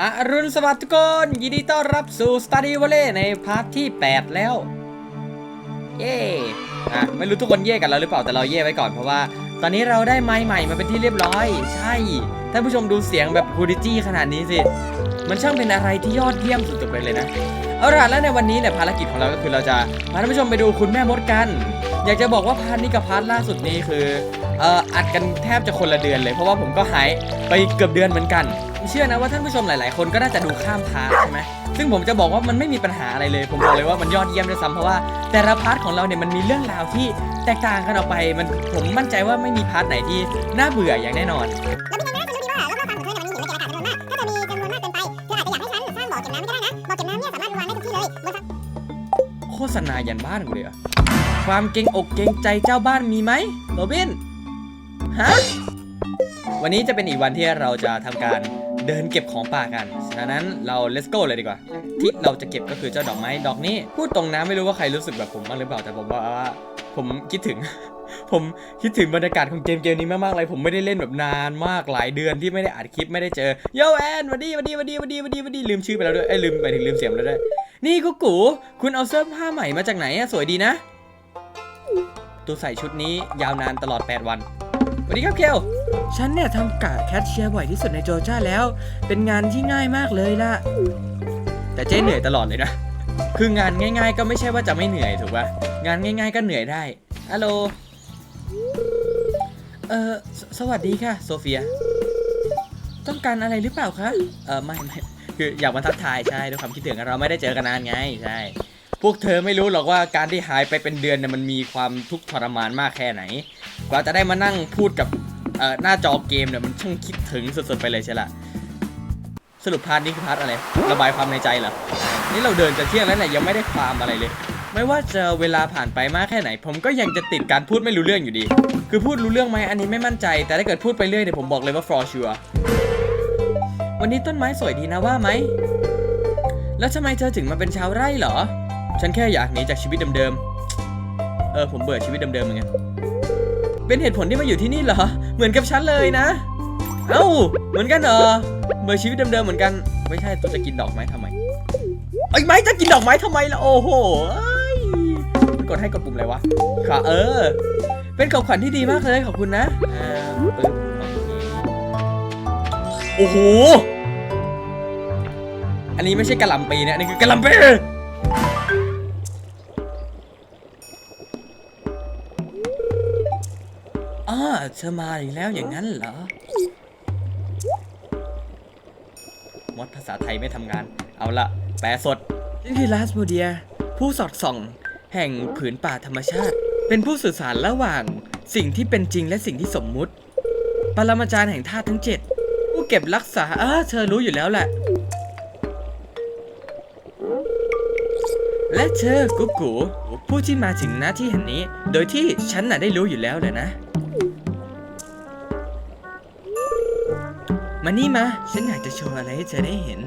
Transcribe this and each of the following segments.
อรุณสวัสดิ์ทุกคน ยินดีต้อนรับสู่ Study Valley ในพาร์ทที่ 8 แล้ว เย่อะไม่รู้ทุกคนเย่กันแล้วหรือเปล่าแต่เราเย่ไว้ก่อนเพราะว่า ตอนนี้เราได้ไม้ใหม่มาเป็นที่เรียบร้อย ใช่ท่านผู้ชมดูเสียงแบบคูดิจี้ขนาดนี้สิ มันช่างเป็นอะไรที่ยอดเยี่ยมสุดๆไปเลยนะ เอาล่ะแล้วในวันนี้เนี่ยภารกิจของเราก็คือเราจะพาท่านผู้ชมไปดูคุณแม่มดกัน อยากจะบอกว่าพาร์ทนี้กับพาร์ทล่าสุดนี้คือเอ่ออัดกันแทบจะคนละเดือนเลย เพราะว่าผมก็หายไปเกือบเดือนเหมือนกัน ผมเชื่อนะว่าท่านผู้ชมหลาย ๆ คนก็น่าจะดูข้ามพาร์ทใช่ไหมซึ่งผมจะบอกว่ามันไม่มีปัญหาอะไรเลย ผมบอกเลยว่ามันยอดเยี่ยมด้วยซ้ำเพราะว่าแต่ละพาร์ทของเราเนี่ยมันมีเรื่องราวที่แตกต่างกันออกไป มันผมมั่นใจว่าไม่มีพาร์ทไหนที่น่าเบื่ออย่างแน่นอนแล้วเป็นไงนะฉันรู้ดีว่ารอบๆฟาร์มของเธอเนี่ยมันมีหินและเกล็ดอากาศจำนวนมากถ้าเธอมีจำนวนมากเกินไปเธออาจจะอยากให้ฉันสร้างบ่อเก็บน้ำก็ได้นะบ่อเก็บน้ำเนี่ยสามารถวางได้ทุกที่เลยบนโฆษณายันบ้านกูเลยเหรอความเกรงอกเกรงใจเจ้าบ้านมีไหมโรบินฮะวันนี้จะเป็นอีกวันที่เราจะทำการ เดินเก็บของป่ากัน ฉะนั้นเรา let's go เลยดีกว่า ที่เราจะเก็บก็คือเจ้าดอกไม้ดอกนี้ พูดตรงนะไม่รู้ว่าใครรู้สึกแบบผมบ้างหรือเปล่า แต่ผมว่าผมคิดถึง ผมคิดถึงบรรยากาศของเกมเกมนี้มากๆเลย ผมไม่ได้เล่นแบบนานมากหลายเดือนที่ไม่ได้อัดคลิปไม่ได้เจอ โยแอนวันดีวันดีวันดีวันดีวันดีวันดีลืมชื่อไปแล้วด้วย เอ้ยลืมไปถึงลืมเสียงแล้วด้วย นี่กุ๊กกู คุณเอาเสื้อผ้าใหม่มาจากไหนอะสวยดีนะ ตัวใส่ชุดนี้ยาวนานตลอด 8 วัน วัสดีครับเคลฉันเนี่ยทำกะแคชเชียร์บ่อยที่สุดในโจอร์จ้าแล้ว เป็นงานที่ง่ายมากเลยล่ะ แต่เจ๊เหนื่อยตลอดเลยนะ คืองานง่าย ๆ ก็ไม่ใช่ว่าจะไม่เหนื่อยถูกปะงานง่าย ๆ ก็เหนื่อยได้ฮัลโหลเออสสวัสดีค่ะ โซเฟีย ต้องการอะไรหรือเปล่าคะ เออไม่ไม่คืออยากมาทักทายใช่ด้วยความคิดถึงกันเราไม่ได้เจอกันนานไง ใช่ พวกเธอไม่รู้หรอกว่าการที่หายไปเป็นเดือนเนี่ยมันมีความทุกข์ทรมานมากแค่ไหน กว่าจะได้มานั่งพูดกับหน้าจอเกมเนี่ยมันช่างคิดถึงสุดๆไปเลยใช่ละสรุปพาร์ทนี้คือพาร์ทอะไร ระบายความในใจเหรอ นี่เราเดินจะเที่ยงแล้วเนี่ยยังไม่ได้ความอะไรเลย ไม่ว่าจะเวลาผ่านไปมากแค่ไหน ผมก็ยังจะติดการพูดไม่รู้เรื่องอยู่ดี คือพูดรู้เรื่องไหมอันนี้ไม่มั่นใจ แต่ถ้าเกิดพูดไปเรื่อยเนี่ยผมบอกเลยว่า for sure วันนี้ต้นไม้สวยดีนะว่าไหม แล้วทำไมเธอถึงมาเป็นชาวไร่เหรอ ฉันแค่อยากหนีจากชีวิตเดิมๆ เออผมเบื่อชีวิตเดิมๆเหมือนกัน เป็นเหตุผลที่มาอยู่ที่นี่เหรอ เหมือนกับฉันเลยนะ เอ้า เหมือนกันเหรอ เบื่อชีวิตเดิมๆเหมือนกัน ไม่ใช่ตัวจะกินดอกไม้ทำไมไอ้ไม้จะกินดอกไม้ทำไมล่ะโอ้โหเอ้กดให้กดปุ่มอะไรวะค่ะเออ เป็นของขวัญที่ดีมากเลยขอบคุณนะโอ้โห อันนี้ไม่ใช่กระลำปีนะนี่คือกระลำปี อ่าเธอมาอีกแล้วอย่างนั้นเหรอมดภาษาไทยไม่ทำงาน เอาละแปลสดนี่คือลาสโมเดีย ผู้สอดส่อง แห่งผืนป่าธรรมชาติ เป็นผู้สื่อสารระหว่างสิ่งที่เป็นจริงและสิ่งที่สมมุติ ปรมาจารย์แห่งธาตุทั้งเจ็ดผู้เก็บรักษาอ่าเธอรู้อยู่แล้วแหละ และเธอกุ๊กกูผู้ที่มาถึงหน้าที่แห่งนี้ โดยที่ฉันน่ะได้รู้อยู่แล้วแหละนะ มานี่มา ฉันอยากจะโชว์อะไรให้เธอได้เห็น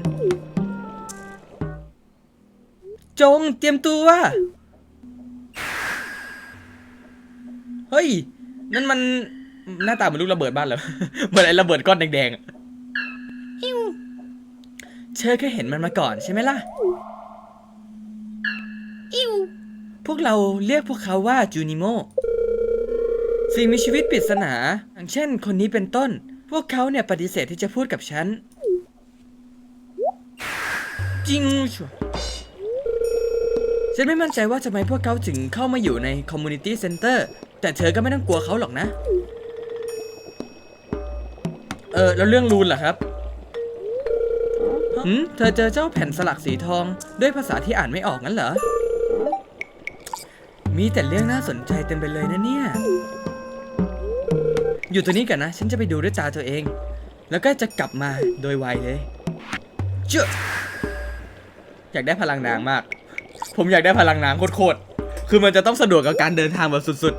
จงเตรียมตัว เฮ้ย นั่นมันหน้าตาเหมือนลูกระเบิดบ้านเหรอ เหมือนไอ้ระเบิดก้อนแดงๆอะฮิวเธอเคยเห็นมันมาก่อนใช่ไหมล่ะพวกเราเรียกพวกเขาว่าจูนิโม สิ่งมีชีวิตปริศนาอย่างเช่นคนนี้เป็นต้น พวกเขาเนี่ยปฏิเสธที่จะพูดกับฉัน จริงชัวร์ฉันไม่มั่นใจว่าทำไมพวกเขาถึงเข้ามาอยู่ในคอมมูนิตี้เซ็นเตอร์แต่เธอก็ไม่ต้องกลัวเขาหรอกนะ เออ แล้วเรื่องรูนล่ะครับหืมเธอเจอเจ้าแผ่นสลักสีทอง ด้วยภาษาที่อ่านไม่ออกงั้นเหรอ มีแต่เรื่องน่าสนใจเต็มไปเลยนะเนี่ย อยู่ตัวนี้กันนะ ฉันจะไปดูด้วยตาตัวเอง แล้วก็จะกลับมาโดยไวเลย เจ้าอยากได้พลังนางมาก ผมอยากได้พลังนางโคตรๆ คือมันจะต้องสะดวกกับการเดินทางแบบสุด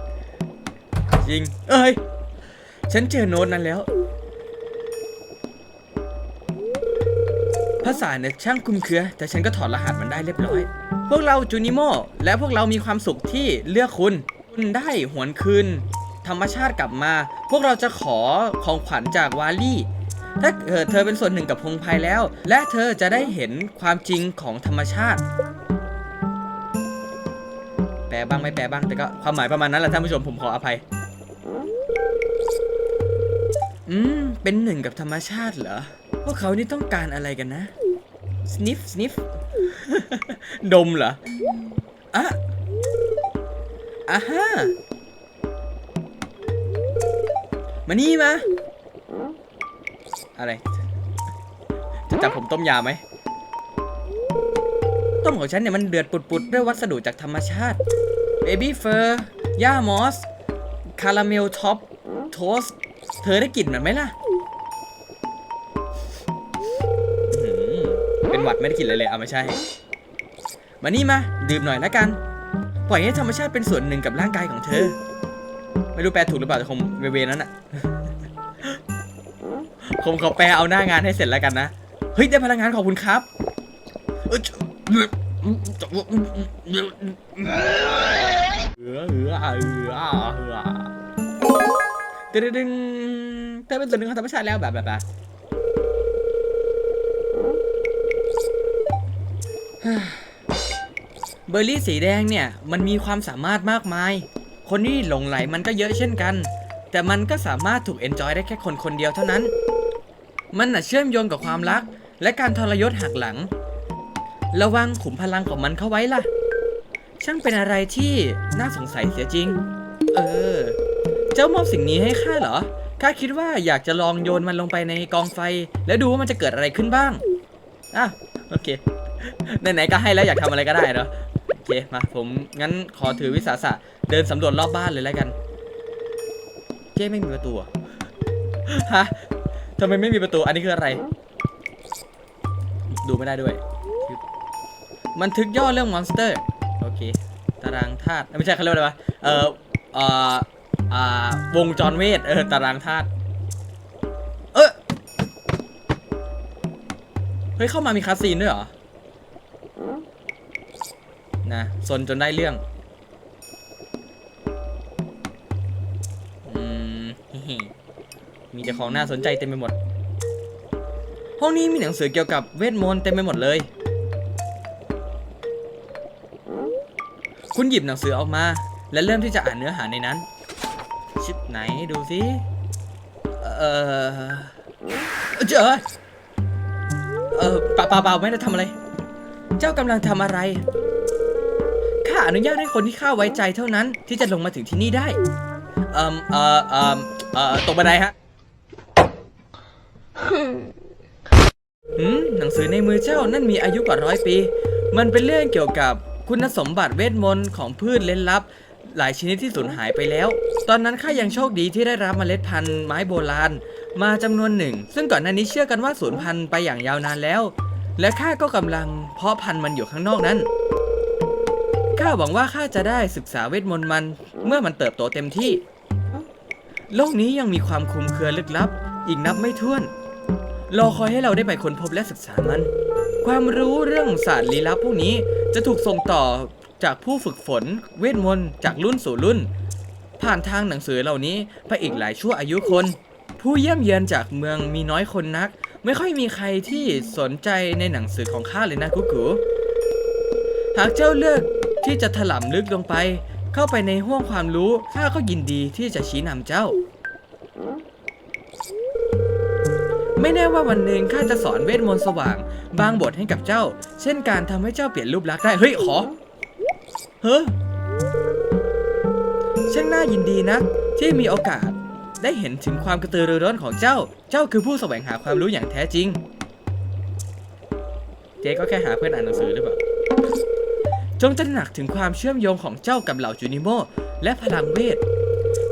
ๆ จริง เอ้ย ฉันเจอโน้ตนั้นแล้ว ภาษาเนี่ยช่างคลุมเครือ แต่ฉันก็ถอดรหัสมันได้เรียบร้อย พวกเราจูนิโมและพวกเรามีความสุขที่เลือกคุณ คุณได้หวนคืน ธรรมชาติกลับมา พวกเราจะขอของขวัญจากวาลี่ถ้าเธอเป็นส่วนหนึ่งกับพงไพแล้ว และเธอจะได้เห็นความจริงของธรรมชาติ แปลบ้างไม่แปลบ้างแต่ก็ความหมายประมาณนั้นแหละท่านผู้ชมผมขออภัย อืม เป็นหนึ่งกับธรรมชาติเหรอ พวกเขานี่ต้องการอะไรกันนะ สนิฟสนิฟดมเหรออะอะฮะ มานี่มา อะไร จะจับผมต้มยาไหม ต้มของฉันเนี่ยมันเดือดปุดๆ ด้วยวัสดุจากธรรมชาติ เบบี้เฟอร์ย่ามอส คาราเมลท็อป โทส เธอได้กลิ่นมันไหมล่ะ เป็นหวัดไม่ได้กลิ่นเลยเลยเอาไม่ใช่ มานี่มา ดื่มหน่อยละกัน ปล่อยให้ธรรมชาติเป็นส่วนหนึ่งกับร่างกายของเธอ ไม่รู้แปลถูกหรือเปล่าแต่คงเวๆนั้นอะคงขอแปลเอาหน้างานให้เสร็จแล้วกันนะ เฮ้ยได้พลังงานขอบคุณครับเอ้ยเอือเอือเอือเอือเอือตึดึงเธอเป็นส่วนหนึ่งของธรรมชาติแล้วแบบแบบแบบเบอร์รี่สีแดงเนี่ย มันมีความสามารถมากมาย คนที่หลงไหลมันก็เยอะเช่นกัน แต่มันก็สามารถถูกเอนจอยได้แค่คนคนเดียวเท่านั้น มันน่ะเชื่อมโยงกับความรัก และการทรยศหักหลัง ระวังขุมพลังของมันเข้าไว้ล่ะ ช่างเป็นอะไรที่น่าสงสัยเสียจริง เออ เจ้ามอบสิ่งนี้ให้ข้าเหรอ ข้าคิดว่าอยากจะลองโยนมันลงไปในกองไฟ แล้วดูว่ามันจะเกิดอะไรขึ้นบ้างอะโอเค ไหนๆก็ให้แล้วอยากทำอะไรก็ได้เนาะโอ เคมาผมงั้นขอถือวิสาสะเดินสำรวจรอบบ้านเลยแล้วกัน เจ๊ไม่มีประตูฮะทำไมไม่มีประตูอันนี้คืออะไร ดูไม่ได้ด้วยบันทึกย่อเรื่องมอนสเตอร์โอเคตารางธาตุไม่ใช่เขาเรียกว่าอะไรวะเอ่อเอ่ออ่าวงจรเวทเออตารางธาตุเออเฮ้ยเข้ามามีคาสซีนด้วยเหรอ นะสนจนได้เรื่องอืมมีแต่ของน่าสนใจเต็มไปหมด ห้องนี้มีหนังสือเกี่ยวกับเวทมนต์เต็มไปหมดเลย คุณหยิบหนังสือออกมา และเริ่มที่จะอ่านเนื้อหาในนั้น ชิปไหนดูสิเออเจอเออป่าเปล่าเปล่าไม่ได้ทำอะไร เจ้ากำลังทำอะไร ข้าอนุญาตให้คนที่ข้าไว้ใจเท่านั้นที่จะลงมาถึงที่นี่ได้ เอ่มเอ่อเอ่มเอ่อตกบันไดฮะหืมหนังสือในมือเจ้านั่นมีอายุกว่าร้อยปี มันเป็นเรื่องเกี่ยวกับคุณสมบัติเวทมนต์ของพืชเล่นลับ หลายชนิดที่สูญหายไปแล้ว ตอนนั้นข้ายังโชคดีที่ได้รับเมล็ดพันธุ์ไม้โบราณ มาจำนวนหนึ่ง ซึ่งก่อนหน้านี้เชื่อกันว่าสูญพันธุ์ไปอย่างยาวนานแล้ว และข้าก็กำลังเพาะพันธุ์มันอยู่ข้างนอกนั้น ข้าหวังว่าข้าจะได้ศึกษาเวทมนต์มัน เมื่อมันเติบโตเต็มที่ โลกนี้ยังมีความคลุมเครือลึกลับ อีกนับไม่ถ้วน รอคอยให้เราได้ไปค้นพบและศึกษามัน ความรู้เรื่องศาสตร์ลี้ลับพวกนี้จะถูกส่งต่อจากผู้ฝึกฝน เวทมนต์จากรุ่นสู่รุ่น ผ่านทางหนังสือเหล่านี้ไปอีกหลายชั่วอายุคน ผู้เยี่ยมเยือนจากเมืองมีน้อยคนนัก ไม่ค่อยมีใครที่สนใจในหนังสือของข้าเลยนะกุกูหากเจ้าเลือก ที่จะถลำลึกลงไป เข้าไปในห้วงความรู้ข้าก็ยินดีที่จะชี้นำเจ้า ไม่แน่ว่าวันหนึ่งข้าจะสอนเวทมนต์สว่าง บางบทให้กับเจ้า เช่นการทำให้เจ้าเปลี่ยนรูปลักษณ์ได้ เฮ้ยขอ เฮ้ยช่างน่ายินดีนะ ที่มีโอกาสได้เห็นถึงความกระตือรือร้นของเจ้า เจ้าคือผู้แสวงหาความรู้อย่างแท้จริง เจ๊ก็แค่หาเพื่อนอ่านหนังสือหรือเปล่า จงตระหนักถึงความเชื่อมโยงของเจ้ากับเหล่าจูนิโมและพลังเวท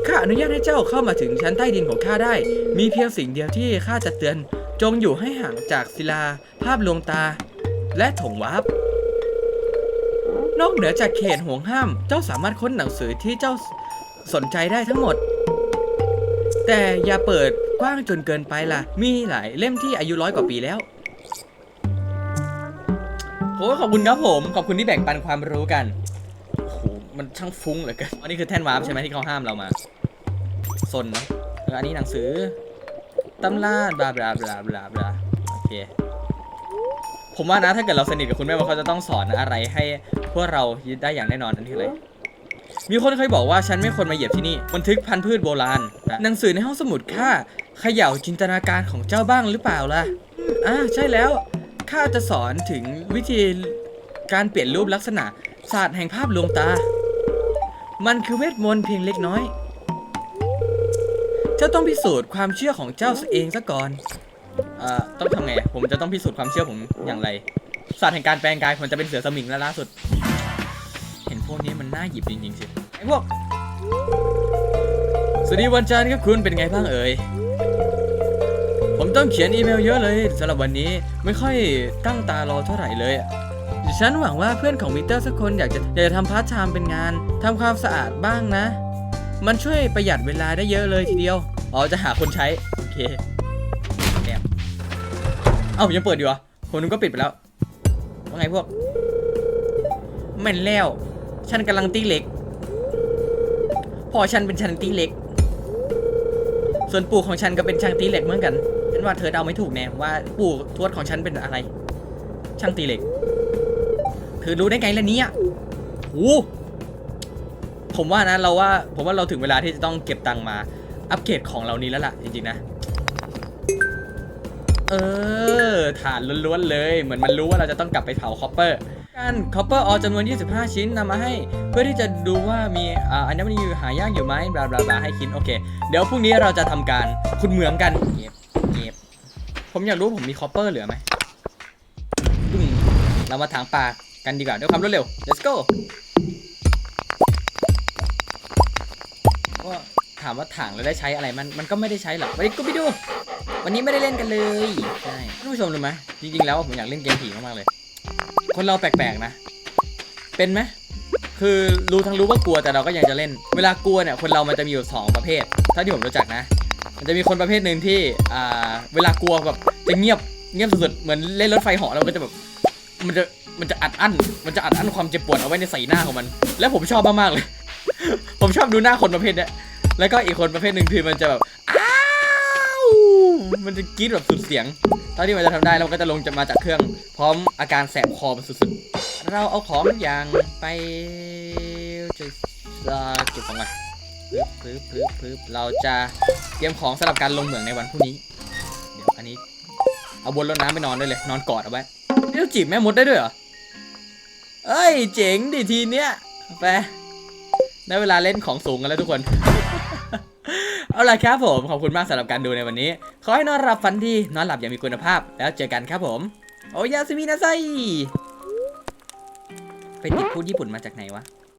ข้าอนุญาตให้เจ้าเข้ามาถึงชั้นใต้ดินของข้าได้ มีเพียงสิ่งเดียวที่ข้าจะเตือน จงอยู่ให้ห่างจากศิลา ภาพลวงตา และถงวาร์ปนอกเหนือจากเขตห่วงห้าม เจ้าสามารถค้นหนังสือที่เจ้าสนใจได้ทั้งหมด แต่อย่าเปิดกว้างจนเกินไปล่ะ มีหลายเล่มที่อายุร้อยกว่าปีแล้ว โอ้ขอบคุณครับผม ขอบคุณที่แบ่งปันความรู้กัน โอ้โห มันช่างฟุ้งเหลือเกิน อันนี้คือแท่นวาร์ปใช่ไหมที่เขาห้ามเรามาซนนะเอออันนี้หนังสือตำราบลาบลาบลาบลาบลาโอเค ผมว่านะถ้าเกิดเราสนิทกับคุณแม่ว่าเขาจะต้องสอนอะไรให้พวกเรายึดได้อย่างแน่นอนนั่นคืออะไรมีคนเคยบอกว่าฉันไม่ควรมาเหยียบที่นี่ บันทึกพันธุ์พืชโบราณ หนังสือในห้องสมุดข้าเขย่าจินตนาการของเจ้าบ้างหรือเปล่าล่ะอ่าใช่แล้ว ข้าจะสอนถึงวิธีการเปลี่ยนรูปลักษณะศาสตร์แห่งภาพลวงตา มันคือเวทมนต์เพียงเล็กน้อย เจ้าต้องพิสูจน์ความเชื่อของเจ้าเองซะก่อนเอ่อต้องทำไงผมจะต้องพิสูจน์ความเชื่อผมอย่างไรศาสตร์แห่งการแปลงกายผมจะเป็นเสือสมิงแล้วล่าสุด เห็นพวกนี้มันน่าหยิบจริงๆสิไอ้พวกสวัสดีวันจันทร์ครับคุณเป็นไงบ้างเอ่ย ผมต้องเขียนอีเมลเยอะเลยสำหรับวันนี้ไม่ค่อยตั้งตารอเท่าไหร่เลยอะฉันหวังว่าเพื่อนของวิเตอร์สักคนอยากจะอยากจะทำพาร์ทไทม์เป็นงานทำความสะอาดบ้างนะ มันช่วยประหยัดเวลาได้เยอะเลยทีเดียว อ๋อจะหาคนใช้ โอเคแอบเอ้ายังเปิดอยู่เหรอคนนึงก็ปิดไปแล้วว่าไงพวกแม่นแล้ว ฉันกำลังตีเหล็ก พอฉันเป็นช่างตีเหล็ก ส่วนปู่ของฉันก็เป็นช่างตีเหล็กเหมือนกัน ว่าเธอเดาไม่ถูกแน่ว่าปู่ทวดของฉันเป็นอะไร ช่างตีเหล็ก เธอรู้ได้ไงล่ะเนี่ยโอ้ผมว่านะเราว่าผมว่าเราถึงเวลาที่จะต้องเก็บตังค์มา อัปเกรดของเรานี้แล้วล่ะ จริงๆนะ เออฐานล้วนๆเลย เหมือนมันรู้ว่าเราจะต้องกลับไปเผาคอปเปอร์การคอปเปอร์ออจำนวน 25 ชิ้นนำมาให้ เพื่อที่จะดูว่ามีอ่าอันนี้มันอยู่หายากอยู่ไหมบลาบลาบลาให้คิดโอเค เดี๋ยวพรุ่งนี้เราจะทำการขุดเหมืองกันเก็บ ผมอยากรู้ผมมีคอปเปอร์เหลือไหมอืมเรามาถางป่ากันดีกว่าด้วยความรวดเร็ว let's go ก็ถามว่าถางแล้วได้ใช้อะไรมันมันก็ไม่ได้ใช้หรอกไปกูไปดู วันนี้ไม่ได้เล่นกันเลยใช่ท่านผู้ชมรู้ไหมจริงๆแล้วผมอยากเล่นเกมผีมากๆเลย คนเราแปลกๆนะ เป็นไหมคือรู้ทั้งรู้ว่ากลัวแต่เราก็ยังจะเล่น เวลากลัวเนี่ยคนเรามันจะมีอยู่สองประเภท ถ้าที่ผมรู้จักนะ มันจะมีคนประเภทหนึ่งที่อ่าเวลากลัวแบบจะเงียบเงียบสุดๆเหมือนเล่นรถไฟเหาะแล้วมันก็จะแบบมันจะมันจะอัดอั้น มันจะอัดอั้นความเจ็บปวดเอาไว้ในใส่หน้าของมัน แล้วผมชอบมากๆเลย ผมชอบดูหน้าคนประเภทนี้แล้วก็อีกคนประเภทหนึ่งคือมันจะแบบอ้าวมันจะกรี๊ดแบบสุดเสียงเท่าที่มันจะทำได้เราก็จะลงจะมาจากเครื่อง พร้อมอาการแสบคอสุดๆ เราเอาของอย่างไปจะเก็บของก่อน ปึ๊บปึ๊บปึ๊บปึ๊บเราจะเตรียมของสำหรับการลงเหมืองในวันพรุ่งนี้ เดี๋ยวอันนี้ เอาบนรถน้ำไปนอนได้เลย นอนกอดเอาไว้นี่เราจีบแม่มดได้ด้วยเหรอ เอ้ย เจ๋งดิทีเนี้ยไปได้เวลาเล่นของสูงกันแล้วทุกคน เอาล่ะครับผม ขอบคุณมากสำหรับการดูในวันนี้ ขอให้นอนหลับฝันดี นอนหลับอย่างมีคุณภาพ แล้วเจอกันครับผม โอยาสมินาไซไปติดพูดญี่ปุ่นมาจากไหนวะ